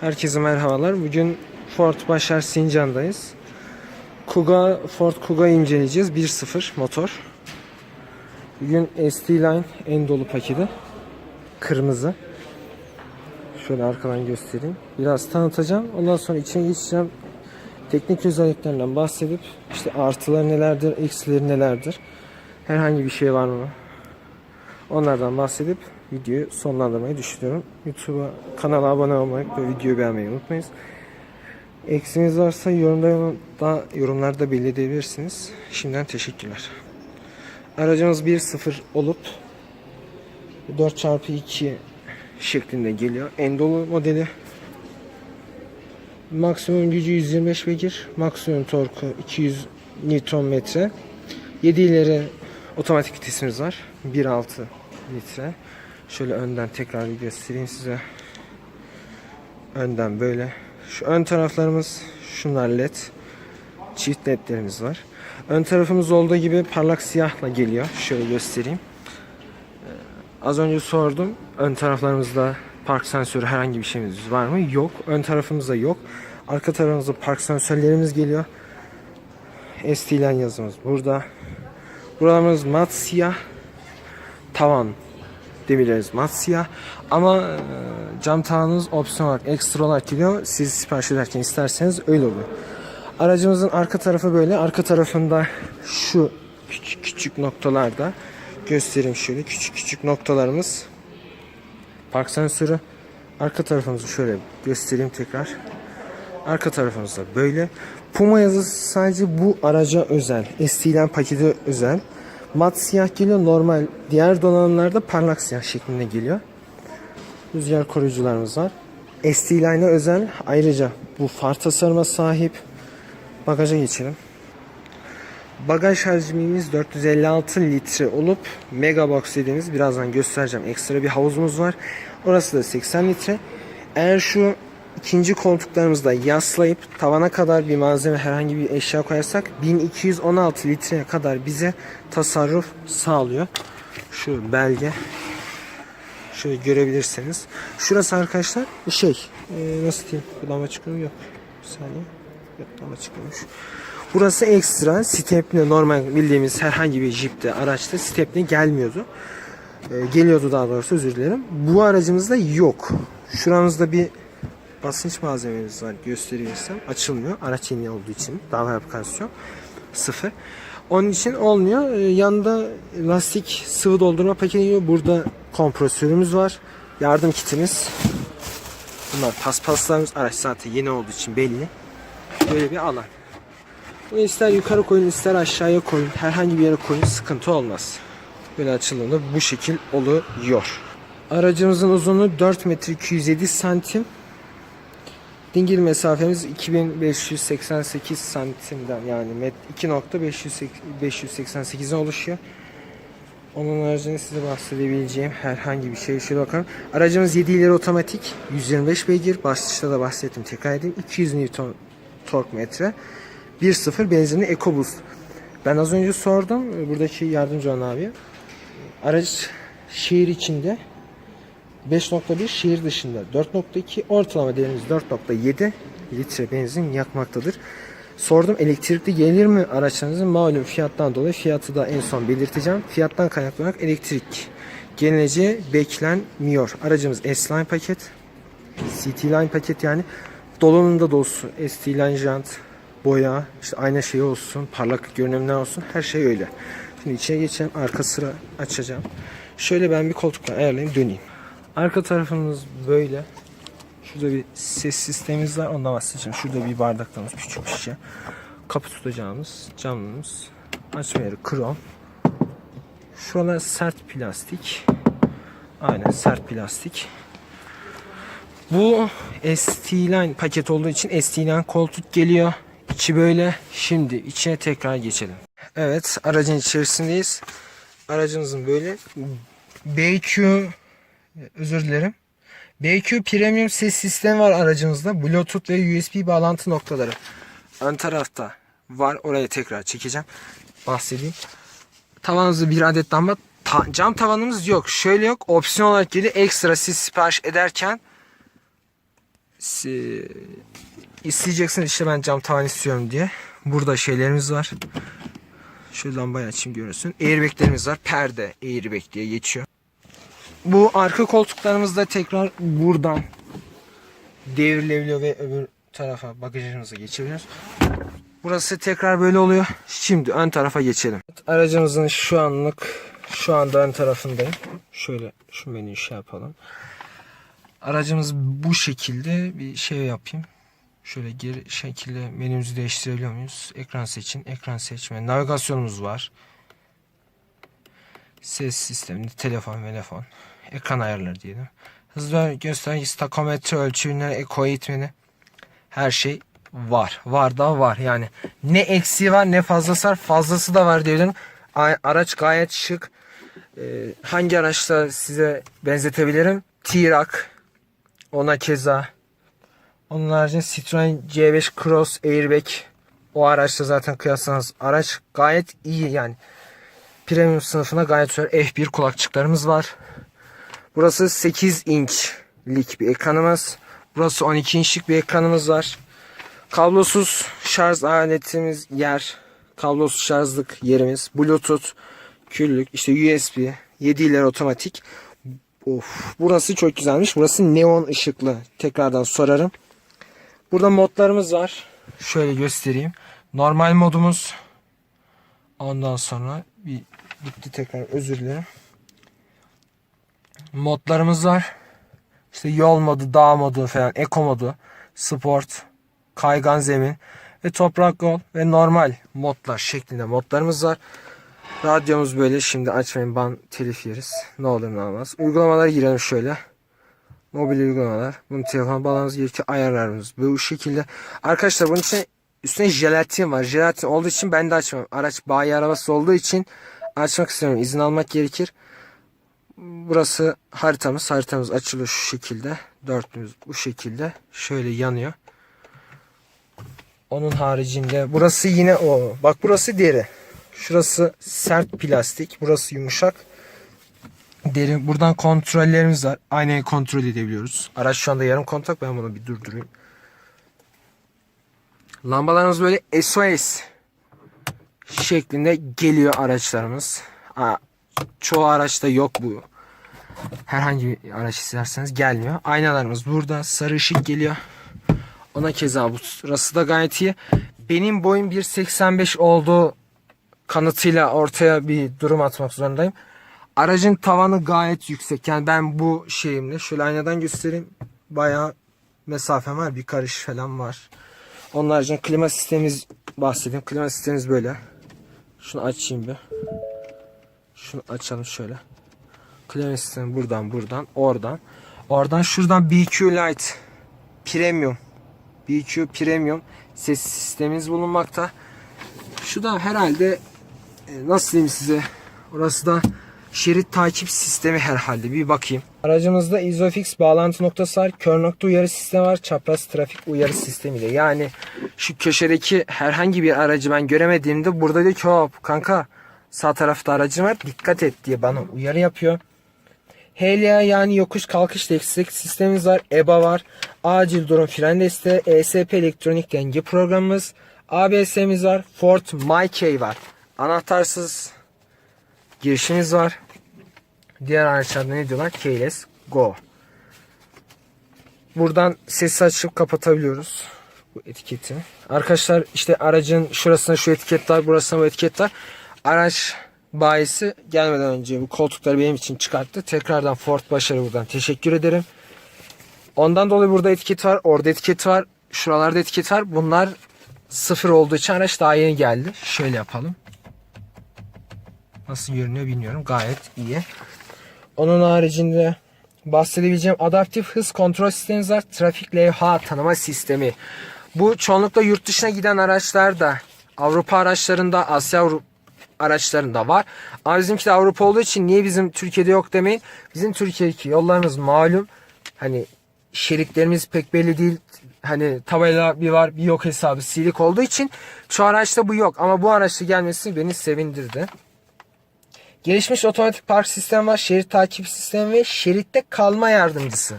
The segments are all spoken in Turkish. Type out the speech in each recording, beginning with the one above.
Herkese merhabalar. Bugün Ford Başar Sincan'dayız. Kuga, Ford Kuga inceleyeceğiz. 1.0 motor. Bugün ST Line en dolu paketi. Kırmızı. Şöyle arkadan göstereyim. Biraz tanıtacağım. Ondan sonra içine geçeceğim. Teknik özelliklerinden bahsedip işte artıları nelerdir, eksileri nelerdir. Herhangi bir şey var mı? Onlardan bahsedip videoyu sonlandırmayı düşünüyorum. YouTube'a kanala abone olmayı ve videoyu beğenmeyi unutmayınız. Eksiniz varsa yorumlarda, yorumlarda belirleyebilirsiniz. Şimdiden teşekkürler. Aracımız 1.0 olup 4x2 şeklinde geliyor. Endolu modeli. Maksimum gücü 125 beygir. Maksimum torku 200 Nm. 7 ileri otomatik vitesimiz var. 1.6 litre. Şöyle önden tekrar bir göstereyim size. Önden böyle. Şu ön taraflarımız şunlar led. Çift ledlerimiz var. Ön tarafımız olduğu gibi parlak siyahla geliyor. Şöyle göstereyim. Ee, Az önce sordum. Ön taraflarımızda park sensörü herhangi bir şeyimiz var mı? Yok. Ön tarafımızda yok. Arka tarafımızda park sensörlerimiz geliyor. ST yazımız burada. Buralarımız mat siyah. Tavan demirlerimiz mat siyah. Ama e, cam tavanımız opsiyon olarak ekstra olarak geliyor. Siz sipariş ederken isterseniz öyle oluyor. Aracımızın arka tarafı böyle. Arka tarafında şu küçük küçük noktalarda göstereyim şöyle. Küçük küçük noktalarımız park sensörü. Arka tarafımızı şöyle göstereyim tekrar. Arka tarafımızda böyle. Puma yazısı sadece bu araca özel. ST paketi özel. Mat siyah geliyor. Normal diğer donanımlarda parlak siyah şeklinde geliyor. Rüzgar koruyucularımız var. ST Line'a özel ayrıca bu far tasarıma sahip. Bagaja geçelim. Bagaj hacmimiz 456 litre olup Megabox dediğimiz birazdan göstereceğim. Ekstra bir havuzumuz var. Orası da 80 litre. Eğer şu ikinci koltuklarımızda yaslayıp tavana kadar bir malzeme herhangi bir eşya koyarsak 1216 litreye kadar bize tasarruf sağlıyor. Şu belge şöyle görebilirsiniz. Şurası arkadaşlar şey e, nasıl diyeyim kullanma çıkıyor yok. Bir saniye. Yok kullanma çıkıyormuş. Burası ekstra stepne normal bildiğimiz herhangi bir jipte araçta stepne gelmiyordu. E, geliyordu daha doğrusu özür dilerim. Bu aracımızda yok. Şuramızda bir basınç malzememiz var gösteriyorsam açılmıyor. Araç yeni olduğu için dava aplikasyon sıfır. Onun için olmuyor. Ee, yanında lastik sıvı doldurma paketi geliyor. Burada kompresörümüz var. Yardım kitimiz. Bunlar paspaslarımız. Araç zaten yeni olduğu için belli. Böyle bir alan. Bunu ister yukarı koyun ister aşağıya koyun. Herhangi bir yere koyun sıkıntı olmaz. Böyle açıldığında bu şekil oluyor. Aracımızın uzunluğu 4 metre 207 santim. Dingil mesafemiz 2588 santimden yani 2.588'e oluşuyor. Onun haricinde size bahsedebileceğim herhangi bir şey şöyle bakalım. Aracımız 7 ileri otomatik 125 beygir. Başlışta da bahsettim tekrar edeyim. 200 Newton tork metre. 1.0 benzinli EcoBoost. Ben az önce sordum buradaki yardımcı olan abi. Araç şehir içinde 5.1 şehir dışında 4.2 ortalama değerimiz 4.7 litre benzin yakmaktadır. Sordum elektrikli gelir mi araçlarınızın malum fiyattan dolayı fiyatı da en son belirteceğim. Fiyattan kaynaklanarak elektrik geleceği beklenmiyor. Aracımız S-Line paket. CT Line paket yani dolunun da dolusu ST Line jant, boya, işte ayna şeyi olsun, parlak görünümler olsun her şey öyle. Şimdi içine geçelim arka sıra açacağım. Şöyle ben bir koltukla ayarlayayım döneyim. Arka tarafımız böyle. Şurada bir ses sistemimiz var. Ondan bahsedeceğim. Şurada bir bardaklarımız küçük bir şişe. Kapı tutacağımız camımız. Açma yeri krom. Şuralar sert plastik. Aynen sert plastik. Bu ST Line paket olduğu için ST Line koltuk geliyor. İçi böyle. Şimdi içine tekrar geçelim. Evet aracın içerisindeyiz. Aracımızın böyle BQ özür dilerim. BQ Premium ses sistemi var aracımızda. Bluetooth ve USB bağlantı noktaları. Ön tarafta var. Oraya tekrar çekeceğim. Bahsedeyim. Tavanımızda bir adet lamba. Ta- cam tavanımız yok. Şöyle yok. Opsiyon olarak geliyor. Ekstra siz sipariş ederken Si- isteyeceksin işte ben cam tavan istiyorum diye. Burada şeylerimiz var. Şu lambayı açayım görürsün. Airbag'lerimiz var. Perde airbag diye geçiyor. Bu arka koltuklarımız da tekrar buradan devrilebiliyor ve öbür tarafa bagajımıza geçebiliyoruz. Burası tekrar böyle oluyor. Şimdi ön tarafa geçelim. Aracımızın şu anlık şu anda ön tarafındayım. Şöyle şu menüyü şey yapalım. Aracımız bu şekilde bir şey yapayım. Şöyle geri şekilde menümüzü değiştirebiliyor muyuz? Ekran seçin, ekran seçme. Navigasyonumuz var. Ses sistemi, telefon, telefon. Ekran ayarları diyelim. Hızlı göstergesi, takometre ölçümleri, eko eğitmeni. Her şey var. Var da var. Yani ne eksiği var ne fazlası var. Fazlası da var diyebilirim. Araç gayet şık. Ee, hangi araçla size benzetebilirim? T-Roc. Ona keza. Onun haricinde Citroen C5 Cross Airbag. O araçla zaten kıyaslanız. Araç gayet iyi yani. Premium sınıfına gayet güzel F1 kulakçıklarımız var. Burası 8 inçlik bir ekranımız. Burası 12 inçlik bir ekranımız var. Kablosuz şarj aletimiz yer. Kablosuz şarjlık yerimiz. Bluetooth, küllük, işte USB, 7 ileri otomatik. Of, burası çok güzelmiş. Burası neon ışıklı. Tekrardan sorarım. Burada modlarımız var. Şöyle göstereyim. Normal modumuz. Ondan sonra bir gitti tekrar özür dilerim. Modlarımız var. İşte yol modu, dağ modu falan, eko modu, sport, kaygan zemin ve toprak yol ve normal modlar şeklinde modlarımız var. Radyomuz böyle. Şimdi açmayın ban telif yeriz. Ne olur ne olmaz. Uygulamalara girelim şöyle. Mobil uygulamalar. Bunu telefon bağlamamız gerekiyor. Ayarlarımız bu şekilde. Arkadaşlar bunun için üstüne jelatin var. Jelatin olduğu için ben de açmam. Araç bayi arabası olduğu için açmak istemiyorum. İzin almak gerekir. Burası haritamız. Haritamız açılıyor şu şekilde. Dörtlümüz bu şekilde. Şöyle yanıyor. Onun haricinde burası yine o. Bak burası deri. Şurası sert plastik. Burası yumuşak. Deri. Buradan kontrollerimiz var. Aynayı kontrol edebiliyoruz. Araç şu anda yarım kontak. Ben bunu bir durdurayım. Lambalarımız böyle SOS şeklinde geliyor araçlarımız. Aa, çoğu araçta yok bu. Herhangi bir araç isterseniz gelmiyor. Aynalarımız burada. Sarı ışık geliyor. Ona keza bu sırası da gayet iyi. Benim boyum 1.85 olduğu kanıtıyla ortaya bir durum atmak zorundayım. Aracın tavanı gayet yüksek. Yani ben bu şeyimle şöyle aynadan göstereyim. Bayağı mesafem var. Bir karış falan var. Onun haricinde klima sistemimiz bahsedeyim. Klima sistemimiz böyle. Şunu açayım bir. Şunu açalım şöyle. Klima sistemi buradan buradan oradan. Oradan şuradan BQ Lite Premium BQ Premium ses sistemimiz bulunmakta. Şu da herhalde e, nasıl diyeyim size orası da şerit takip sistemi herhalde bir bakayım. Aracımızda Isofix bağlantı noktası var. Kör nokta uyarı sistemi var. Çapraz trafik uyarı sistemiyle. Yani şu köşedeki herhangi bir aracı ben göremediğimde burada diyor ki hop kanka sağ tarafta aracın var dikkat et diye bana uyarı yapıyor. HLA yani yokuş kalkış destek sistemimiz var. EBA var. Acil durum fren desteği. ESP elektronik denge programımız. ABS'miz var. Ford MyKey var. Anahtarsız girişimiz var. Diğer araçlarda ne diyorlar? Keyless Go. Buradan sesi açıp kapatabiliyoruz. Bu etiketi. Arkadaşlar işte aracın şurasına şu etiket var. Burasına bu etiket var. Araç bayisi gelmeden önce bu koltukları benim için çıkarttı. Tekrardan Ford Başarı buradan teşekkür ederim. Ondan dolayı burada etiket var. Orada etiket var. Şuralarda etiket var. Bunlar sıfır olduğu için araç daha yeni geldi. Şöyle yapalım. Nasıl görünüyor bilmiyorum. Gayet iyi. Onun haricinde bahsedebileceğim adaptif hız kontrol sistemimiz var. Trafik levha tanıma sistemi. Bu çoğunlukla yurt dışına giden araçlarda Avrupa araçlarında Asya Avrupa araçlarında var. Ama bizimki de Avrupa olduğu için niye bizim Türkiye'de yok demeyin. Bizim Türkiye'deki yollarımız malum. Hani şeritlerimiz pek belli değil. Hani tabela bir var bir yok hesabı silik olduğu için şu araçta bu yok. Ama bu araçta gelmesi beni sevindirdi. Gelişmiş otomatik park sistemi var. Şerit takip sistemi ve şeritte kalma yardımcısı.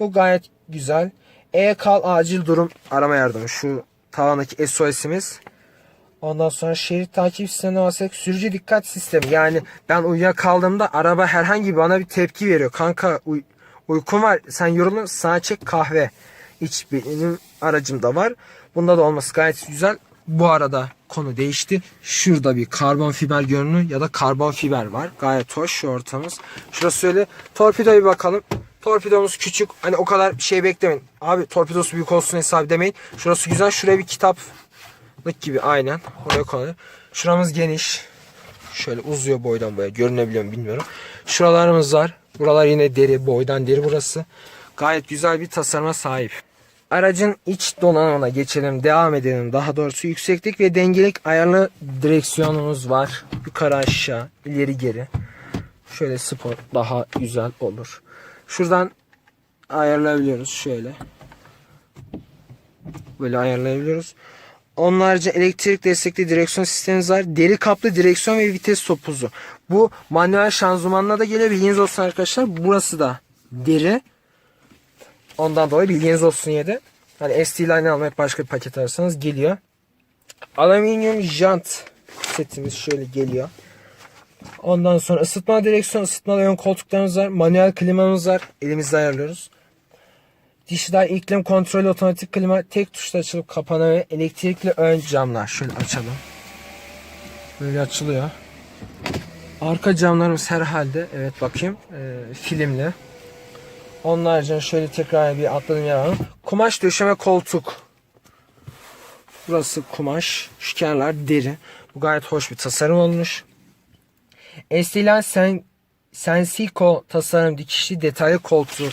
Bu gayet güzel. E-Kal acil durum arama yardımı. Şu tavandaki SOS'imiz. Ondan sonra şerit takip sistemine basarsak sürücü dikkat sistemi. Yani ben uyuyakaldığımda araba herhangi bana bir tepki veriyor. Kanka uy uykun var sen yoruldun sana çek kahve. İç benim aracımda var. Bunda da olması gayet güzel. Bu arada konu değişti. Şurada bir karbon fiber görünümü ya da karbon fiber var. Gayet hoş şu ortamız. Şurası öyle. Torpidoya bir bakalım. Torpidomuz küçük. Hani o kadar şey beklemeyin. Abi torpidosu büyük olsun hesabı demeyin. Şurası güzel. Şuraya bir kitaplık gibi aynen. Oraya konuyor. Şuramız geniş. Şöyle uzuyor boydan boya. Görünebiliyor mu bilmiyorum. Şuralarımız var. Buralar yine deri. Boydan deri burası. Gayet güzel bir tasarıma sahip. Aracın iç donanımına geçelim. Devam edelim. Daha doğrusu yükseklik ve dengelik ayarlı direksiyonumuz var. Yukarı aşağı, ileri geri. Şöyle spor daha güzel olur. Şuradan ayarlayabiliyoruz şöyle. Böyle ayarlayabiliyoruz. Onlarca elektrik destekli direksiyon sistemimiz var. Deri kaplı direksiyon ve vites topuzu. Bu manuel şanzımanla da geliyor. Bilginiz olsun arkadaşlar. Burası da deri. Ondan dolayı bilginiz olsun ya da. Hani ST line almak başka bir paket ararsanız geliyor. Alüminyum jant setimiz şöyle geliyor. Ondan sonra ısıtma direksiyon, ısıtma ön koltuklarımız var. Manuel klimamız var. Elimizle ayarlıyoruz. Dijital iklim kontrolü otomatik klima tek tuşla açılıp kapanan ve elektrikli ön camlar. Şöyle açalım. Böyle açılıyor. Arka camlarımız herhalde evet bakayım e, filmli. Onlarca şöyle tekrar bir atladığım yer. Kumaş döşeme koltuk. Burası kumaş. Şu kenarlar deri. Bu gayet hoş bir tasarım olmuş. Estilen Sen Sensico tasarım dikişli detaylı koltuğu.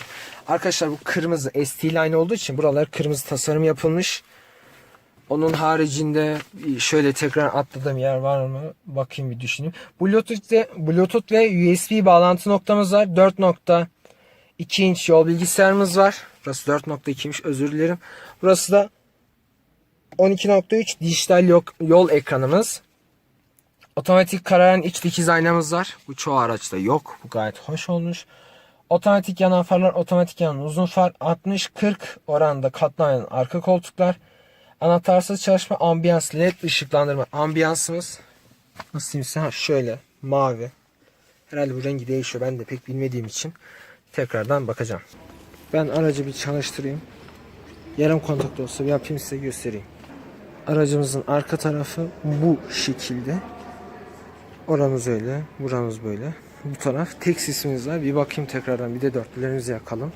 Arkadaşlar bu kırmızı ST line olduğu için buralar kırmızı tasarım yapılmış. Onun haricinde şöyle tekrar atladığım yer var mı? Bakayım bir düşüneyim. Bluetooth ve, Bluetooth ve USB bağlantı noktamız var. 4.2 inç yol bilgisayarımız var. Burası 4.2'ymiş özür dilerim. Burası da 12.3 dijital yol ekranımız. Otomatik kararan iç dikiz aynamız var. Bu çoğu araçta yok. Bu gayet hoş olmuş. Otomatik yanan farlar, otomatik yanan uzun far, 60-40 oranında katlanan arka koltuklar, anahtarsız çalışma, ambiyans, led ışıklandırma. Ambiyansımız nasıl diyeyim size? Şöyle mavi. Herhalde bu rengi değişiyor. Ben de pek bilmediğim için tekrardan bakacağım. Ben aracı bir çalıştırayım. Yarım kontakta olsa bir yapayım size göstereyim. Aracımızın arka tarafı bu şekilde. Oramız öyle, buramız böyle. Bu taraf tek sisimiz var. Bir bakayım tekrardan bir de dörtlülerimizi yakalım.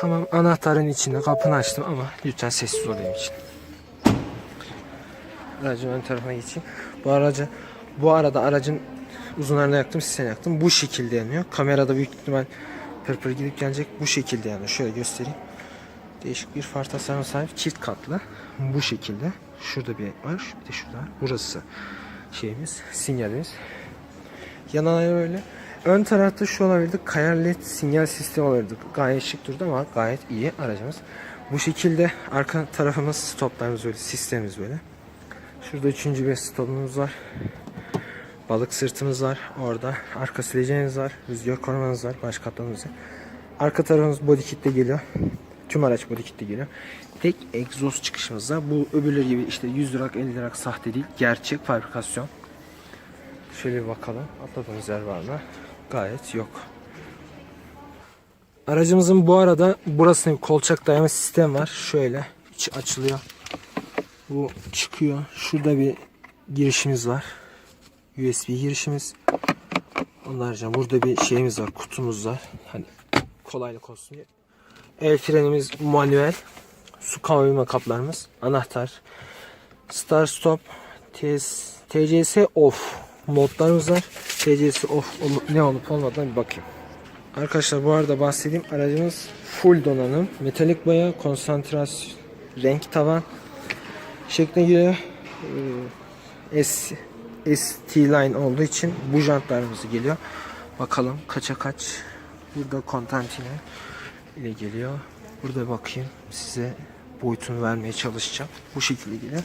Tamam anahtarın içinde kapını açtım ama lütfen sessiz ol benim için. Aracın ön tarafına geçeyim. Bu aracı bu arada aracın uzunlarına yaktım, sisine yaktım. Bu şekilde yanıyor. Kamerada büyük ihtimal pırpır gidip gelecek. Bu şekilde yanıyor. Şöyle göstereyim. Değişik bir far tasarımı sahip çift katlı. Bu şekilde. Şurada bir var. Bir de şurada. Burası şeyimiz, sinyalimiz. Yanan ayar öyle. Ön tarafta şu olabilirdi. Kayar led sinyal sistemi olabilirdi. Gayet şık durdu ama gayet iyi aracımız. Bu şekilde arka tarafımız stoplarımız böyle, sistemimiz böyle. Şurada üçüncü bir stopumuz var. Balık sırtımız var orada. Arka sileceğiniz var. Rüzgar korumanız var. Baş katlanımız var. Arka tarafımız body kitle geliyor. Tüm araç body kitle geliyor. Tek egzoz çıkışımız var. Bu öbürleri gibi işte 100 lira 50 lira sahte değil. Gerçek fabrikasyon. Şöyle bir bakalım. Atladığımız yer var mı? Gayet yok. Aracımızın bu arada burasında bir kolçak dayama sistemi var. Şöyle içi açılıyor. Bu çıkıyor. Şurada bir girişimiz var. USB girişimiz. Onlarca burada bir şeyimiz var. Kutumuz var. Hani kolaylık olsun diye. El frenimiz manuel. Su kavurma kaplarımız. Anahtar. Start stop. TCS off. Modlarımız var. TCS off ne olup olmadığına bir bakayım. Arkadaşlar bu arada bahsedeyim. Aracımız full donanım. Metalik boya, konsantrasyon, renk tavan şeklinde geliyor. Ee, S, ST line olduğu için bu jantlarımız geliyor. Bakalım kaça kaç. Burada kontantine ile geliyor. Burada bakayım size boyutunu vermeye çalışacağım. Bu şekilde geliyor.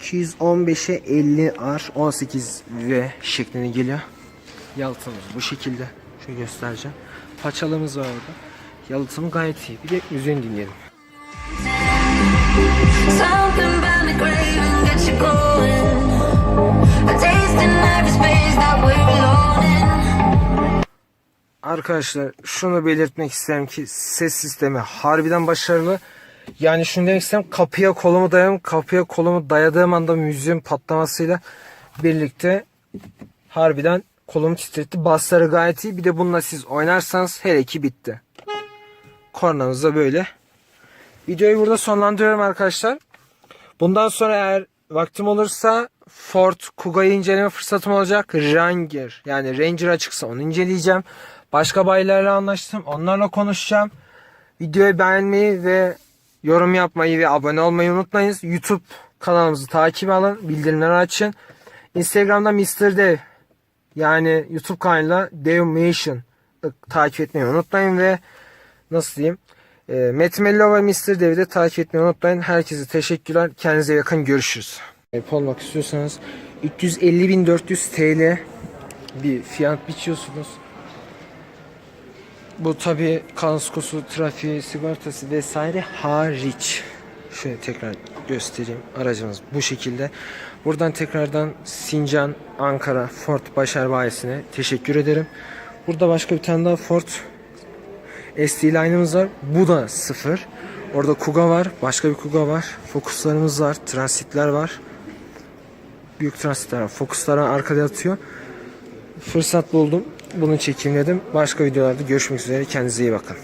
215'e 50 R 18 V şeklinde geliyor. Yalıtımız bu şekilde. Şöyle göstereceğim. Paçalımız var orada. Yalıtımı gayet iyi. Bir de müziğini dinleyelim. Something Arkadaşlar şunu belirtmek isterim ki ses sistemi harbiden başarılı. Yani şunu demek isterim kapıya kolumu dayadım. Kapıya kolumu dayadığım anda müziğin patlamasıyla birlikte harbiden kolumu titretti. Basları gayet iyi. Bir de bununla siz oynarsanız her iki bitti. Kornamız da böyle. Videoyu burada sonlandırıyorum arkadaşlar. Bundan sonra eğer vaktim olursa Ford Kuga'yı inceleme fırsatım olacak. Ranger yani Ranger açıksa onu inceleyeceğim. Başka bayilerle anlaştım. Onlarla konuşacağım. Videoyu beğenmeyi ve yorum yapmayı ve abone olmayı unutmayınız. YouTube kanalımızı takip alın. Bildirimleri açın. Instagram'da Mr. Dev yani YouTube kanalıyla Dev Mission takip etmeyi unutmayın ve nasıl diyeyim e, Matt Mello ve Mr. Dev'i de takip etmeyi unutmayın. Herkese teşekkürler. Kendinize yakın görüşürüz. Sahip olmak istiyorsanız 350.400 TL bir fiyat biçiyorsunuz. Bu tabi kaskosu, trafiği, sigortası vesaire hariç. Şöyle tekrar göstereyim. Aracımız bu şekilde. Buradan tekrardan Sincan, Ankara, Ford Başar Bayisi'ne teşekkür ederim. Burada başka bir tane daha Ford ST line'ımız var. Bu da sıfır. Orada Kuga var. Başka bir Kuga var. Focus'larımız var. Transitler var. Büyük transitler var. Focus'ları arkada atıyor. Fırsat buldum. Bunu çekeyim dedim. Başka videolarda görüşmek üzere. Kendinize iyi bakın.